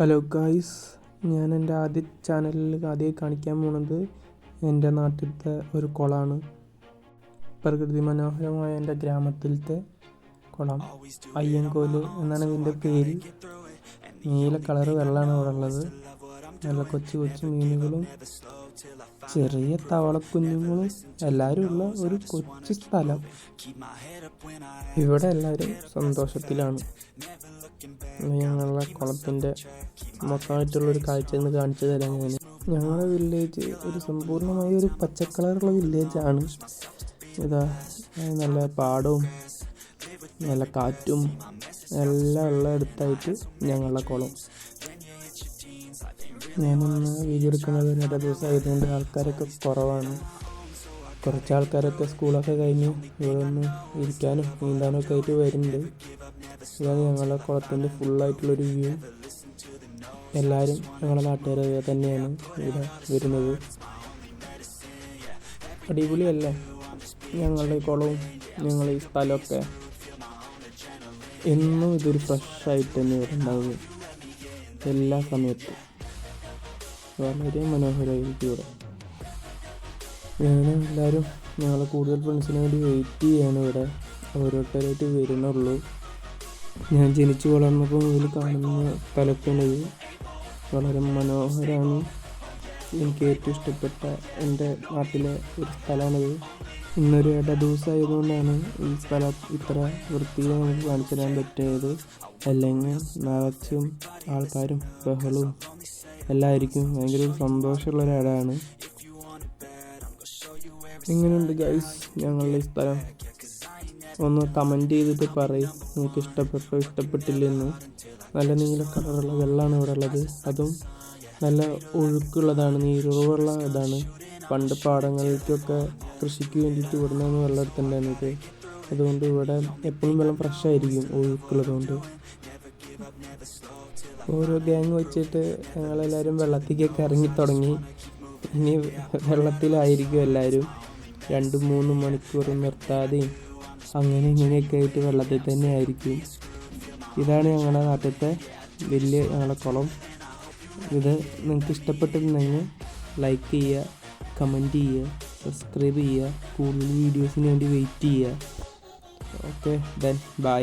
Hello guys ഞാൻ എന്റെ ആദ്യ ചാനലിൽ ആദ്യമായി കാണിക്കാൻ പോണത് എന്റെ നാട്ടിലത്തെ ഒരു കുളമാണ് പ്രകൃതി മനോഹരമായ എന്റെ ഗ്രാമത്തിലത്തെ കുളം. അയ്യൻകോൽ എന്നാണ് ഇതിന്റെ പേര്. നീല കളർ വെള്ളമാണ് ഇവിടെ ഉള്ളത്. നല്ല കൊച്ചു കൊച്ചു മീനുകളും ചെറിയ തവളക്കുഞ്ഞുങ്ങളും എല്ലാവരും ഉള്ള ഒരു കൊച്ചു സ്ഥലം. ഇവിടെ എല്ലാവരും സന്തോഷത്തിലാണ്. ഞങ്ങളുടെ കുളത്തിന്റെ മൊത്തമായിട്ടുള്ളൊരു കാഴ്ച എന്ന് കാണിച്ചു തരാം ഞാൻ ഞങ്ങളുടെ വില്ലേജ് ഒരു സമ്പൂർണമായ ഒരു പച്ചക്കളറുള്ള വില്ലേജാണ് ഇതാ നല്ല പാടവും നല്ല കാറ്റും എല്ലാം ഉള്ള അടുത്തായിട്ട് ഞങ്ങളുടെ കുളം. ഞാനൊന്ന് വീഡിയോ എടുക്കുന്നത് ഇന്നത്തെ ദിവസമായതുകൊണ്ട് ആൾക്കാരൊക്കെ കുറവാണ്. കുറച്ച് ആൾക്കാരൊക്കെ സ്കൂളൊക്കെ കഴിഞ്ഞ്. ഇവിടെ ഒന്ന് ഇരിക്കാനും നീന്താനും ഒക്കെ ആയിട്ട് വരുന്നുണ്ട്. ഇതാണ് ഞങ്ങളുടെ കുളത്തിന്റെ ഫുള്ളായിട്ടുള്ളൊരു വ്യൂ. എല്ലാവരും ഞങ്ങളുടെ നാട്ടുകാരെ തന്നെയാണ് ഇവിടെ വരുന്നത്. അടിപൊളിയല്ലേ? ഞങ്ങളുടെ കുളവും ഞങ്ങൾ ഈ സ്ഥലമൊക്കെ. എന്നും ഇതൊരു ഫ്രഷായിട്ട് തന്നെ ഉണ്ടാവുക എല്ലാ സമയത്തും. വളരെ മനോഹരമായിരിക്കും ഇവിടെ. ഞാനും എല്ലാവരും ഞങ്ങൾ കൂടുതൽ ഫ്രണ്ട്സിന് വേണ്ടി വെയിറ്റ് ചെയ്യാണ് ഇവിടെ. ഓരോരുത്തരായിട്ട് വരുന്നുള്ളൂ. ഞാൻ ജനിച്ചു വളർന്നപ്പോൾ മുതൽ കാണുന്ന സ്ഥലത്താണിത് വളരെ മനോഹരമാണ് എനിക്ക് ഏറ്റവും ഇഷ്ടപ്പെട്ട എന്റെ നാട്ടിലെ ഒരു സ്ഥലമാണിത്. ഇന്നൊരു ഇട ദിവസമായതുകൊണ്ടാണ് ഈ സ്ഥലം ഇത്ര വൃത്തിയിൽ നമുക്ക് കാണിച്ചു തരാൻ പറ്റിയത്. അല്ലെങ്കിൽ നിറച്ചും ആൾക്കാരും ബഹളവും എല്ലായിരിക്കും ഭയങ്കര ഒരു സന്തോഷമുള്ള ഒരു ഇടമാണ് എങ്ങനെയുണ്ട് ഗൈസ് ഞങ്ങളുടെ സ്ഥലം? ഒന്ന് കമന്റ് ചെയ്തിട്ട് പറയും. നിങ്ങൾക്ക് ഇഷ്ടപ്പെട്ടോ ഇഷ്ടപ്പെട്ടില്ലെന്ന്. നല്ല നീല കളറുള്ള വെള്ളമാണ് ഇവിടെ ഉള്ളത്. അതും നല്ല ഒഴുക്കുള്ളതാണ് നീരുള്ള ഇതാണ്. പണ്ട് പാടങ്ങളിലേക്കൊക്കെ കൃഷിക്ക് വേണ്ടിയിട്ട് ഇവിടെ നിന്ന് വെള്ളം എടുത്തിട്ടുണ്ടായിരുന്നത് അതുകൊണ്ട് ഇവിടെ എപ്പോഴും വെള്ളം ഫ്രഷ് ആയിരിക്കും ഒഴുക്കുള്ളതുകൊണ്ട്. ഓരോ ഗ്യാങ് വെച്ചിട്ട് ഞങ്ങളെല്ലാവരും വെള്ളത്തിലേക്കൊക്കെ ഇറങ്ങി തുടങ്ങി. ഇനി വെള്ളത്തിലായിരിക്കും എല്ലാവരും രണ്ടും മൂന്നും മണിക്കൂർ നിർത്താതെയും അങ്ങനെ ഇങ്ങനെയൊക്കെ ആയിട്ട് വെള്ളത്തിൽ തന്നെ ആയിരിക്കും. ഇതാണ് ഞങ്ങളുടെ നാട്ടിലത്തെ വലിയ ഞങ്ങളുടെ കുളം. ഇത് നിങ്ങൾക്ക് ഇഷ്ടപ്പെട്ടിട്ടുണ്ടെങ്കിൽ ലൈക്ക് ചെയ്യുക കമന്റ് ചെയ്യുക സബ്സ്ക്രൈബ് ചെയ്യുക കൂടുതൽ വീഡിയോസിന് വേണ്ടി വെയിറ്റ് ചെയ്യുക. Okay then bye